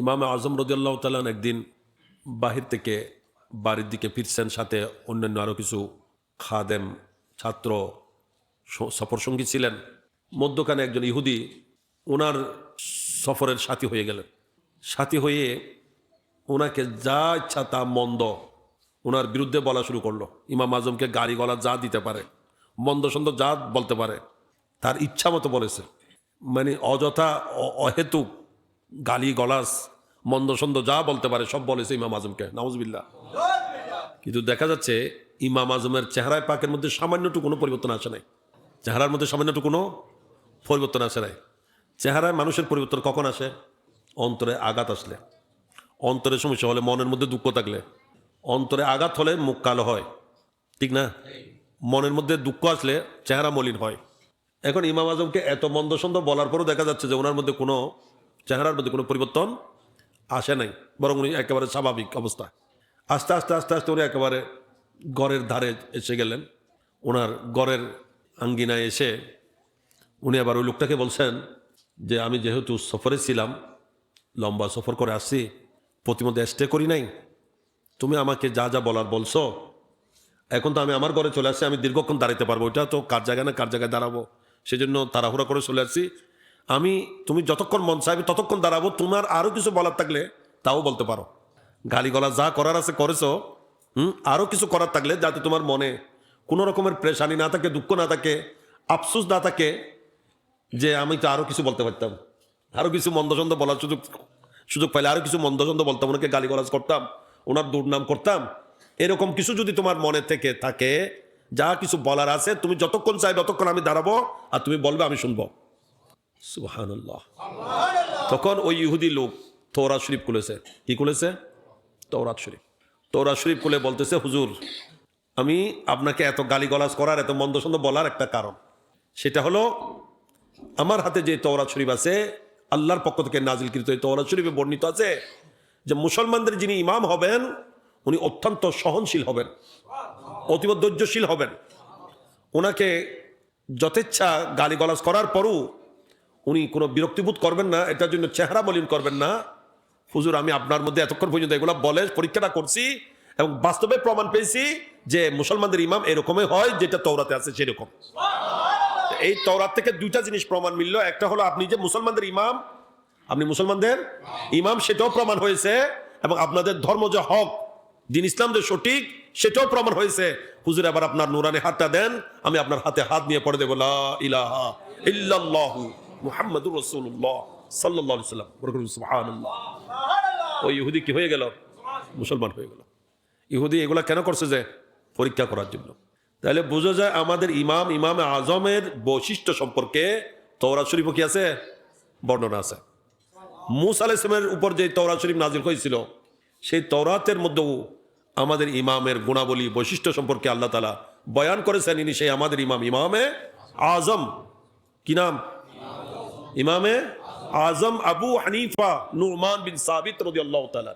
ইমাম আজম রদিয়াল্লাহ তালান একদিন বাহির থেকে বাড়ির দিকে ফিরছেন, সাথে অন্যান্য আরও কিছু খাদেম ছাত্র সফরসঙ্গী ছিলেন। মধ্যখানে একজন ইহুদি, ওনার সফরের সাথী হয়ে গেলেন। সাথী হয়ে ওনাকে যা ইচ্ছা তা মন্দ ওনার বিরুদ্ধে বলা শুরু করল। ইমাম আজমকে গাড়ি গলা যা দিতে পারে, মন্দ সন্দ যা বলতে পারে, তার ইচ্ছা মতো বলেছে। মানে অযথা অহেতুক গালি গলাস, মন্দ সন্দ যা বলতে পারে, সব বলেছে ইমাম আজমকে। নাউজবিল্লা কিন্তু দেখা যাচ্ছে, ইমাম আজমের চেহারায় পাকের মধ্যে সামান্যটুকু কোনো পরিবর্তন আসে নাই। চেহারার মধ্যে সামান্যটুকু কোনো পরিবর্তন আসে নাই। চেহারায় মানুষের পরিবর্তন কখন আসে? অন্তরে আঘাত আসলে। অন্তরে সমস্যা হলে মনের মধ্যে দুঃখ থাকলে। অন্তরে আঘাত হলে মুখ কালো হয়। ঠিক না? মনের মধ্যে দুঃখ আসলে চেহারা মলিন হয়। এখন ইমাম আজমকে এত মন্দ সন্দ বলার পরও দেখা যাচ্ছে যে ওনার মধ্যে কোনো চেহারার মধ্যে কোনো পরিবর্তন আসে নাই, বরং উনি একেবারে স্বাভাবিক অবস্থা। আস্তে আস্তে আস্তে আস্তে উনি একেবারে গড়ের ধারে এসে গেলেন। ওনার গড়ের আঙ্গিনায় এসে উনি আবার ওই লোকটাকে বলছেন যে, আমি যেহেতু সফরে ছিলাম, লম্বা সফর করে আসছি, প্রতিমধ্যে স্টে করি নাই। তুমি আমাকে যা যা বলার বলছো, এখন তো আমি আমার ঘরে চলে আসছি, আমি দীর্ঘক্ষণ দাঁড়াতে পারব। ওইটা তো কার জায়গায় না কার জায়গায় দাঁড়াবো। সেজন্য তাড়াহুড়া করে চলে আসছি। আমি, তুমি যতক্ষণ মন চাইবে, ততক্ষণ দাঁড়াবো। তোমার আরও কিছু বলার থাকলে তাও বলতে পারো। গালি গলা যা করার আছে করেছ, হুম আরও কিছু করার থাকলে যাতে তোমার মনে কোনো রকমের প্রেশানি না থাকে, দুঃখ না থাকে, আফসোস না থাকে, যে আমি তো আরও কিছু বলতে পারতাম। আরও কিছু মন্দসন্দ বলার সুযোগ সুযোগ পাইলে আরও কিছু মন্দসন্দ বলতাম, ওনাকে গালিগালাজ করতাম, ওনার দুর্নাম করতাম। এরকম কিছু যদি তোমার মনে থেকে থাকে, যা কিছু বলার আছে, তুমি যতক্ষণ চাই ততক্ষণ আমি দাঁড়াবো, আর তুমি বলবে, আমি শুনব। সুবহানাল্লাহ। তখন ওই ইহুদি লোক তৌরাত শরীফ খুলেছে। কি খুলেছে? তৌরাত শরীফ। তৌরাত শরীফ খুলে বলতেছে হুজুর আমি আপনাকে এত গালিগালাজ করার এত মন্দসন্দ বলার একটা কারণ। সেটা হলো আমার হাতে যে তওরাত শরীফ আছে আল্লাহর পক্ষ থেকে নাজিলকৃত এই তওরাত শরীফে বর্ণিত আছে যে মুসলমানদের যিনি ইমাম হবেন উনি অত্যন্ত সহনশীল হবেন অতীব ধৈর্যশীল হবেন। ওনাকে যথেচ্ছা গালিগালাজ করার পরও উনি কোনো বিরক্তিবোধ করবেন না, এটার জন্য চেহারা মলিন করবেন না। হুজুর, আমি আপনার মধ্যে এতক্ষণ পর্যন্ত এগুলো বলে পরীক্ষাটা করছি এবং বাস্তবে প্রমাণ পেয়েছি যে মুসলমানদের ইমাম এরকমই হয় যেটা তৌরাতে আছে সেরকম। এই তওরাত থেকে দুইটা জিনিস প্রমাণ মিলল। একটা হলো আপনি যে মুসলমানদের ইমাম, আপনি মুসলমানদের ইমাম, সেটাও প্রমাণ হয়েছে এবং আপনাদের ধর্ম যে হক, দিন ইসলাম যে সঠিক, সেটাও প্রমাণ হয়েছে। হুজুর আবার আপনার নুরানি হাতটা দেন, আমি আপনার হাতে হাত নিয়ে পড়ে দেবো ইলাহা ইল্লাল্লাহু। মুহাম্মাদুর সাল্লাল্লাহু সাল্লাম বলে ওই ইহুদি কি হয়ে গেল? মুসলমান হয়ে গেল। ইহুদি এগুলা কেন করছে যে? পরীক্ষা করার জন্য। তাহলে বোঝা যায় আমাদের ইমাম ইমাম আজমের বৈশিষ্ট্য সম্পর্কে তৌরা শরীফ কি আছে? বর্ণনা আছে। মুসা ইসলামের উপর যে তৌরা শরীফ নাজির হয়েছিল সেই তৌরাতের মধ্যেও আমাদের ইমামের গুণাবলী বৈশিষ্ট্য সম্পর্কে আল্লাহ তালা বয়ান করেছেন। ইনি সেই আমাদের ইমাম ইমামে আজম। কি নাম? ইমামে আজম আবু হানিফা নুরমান বিন সাবিত রদি আল্লাহ তালা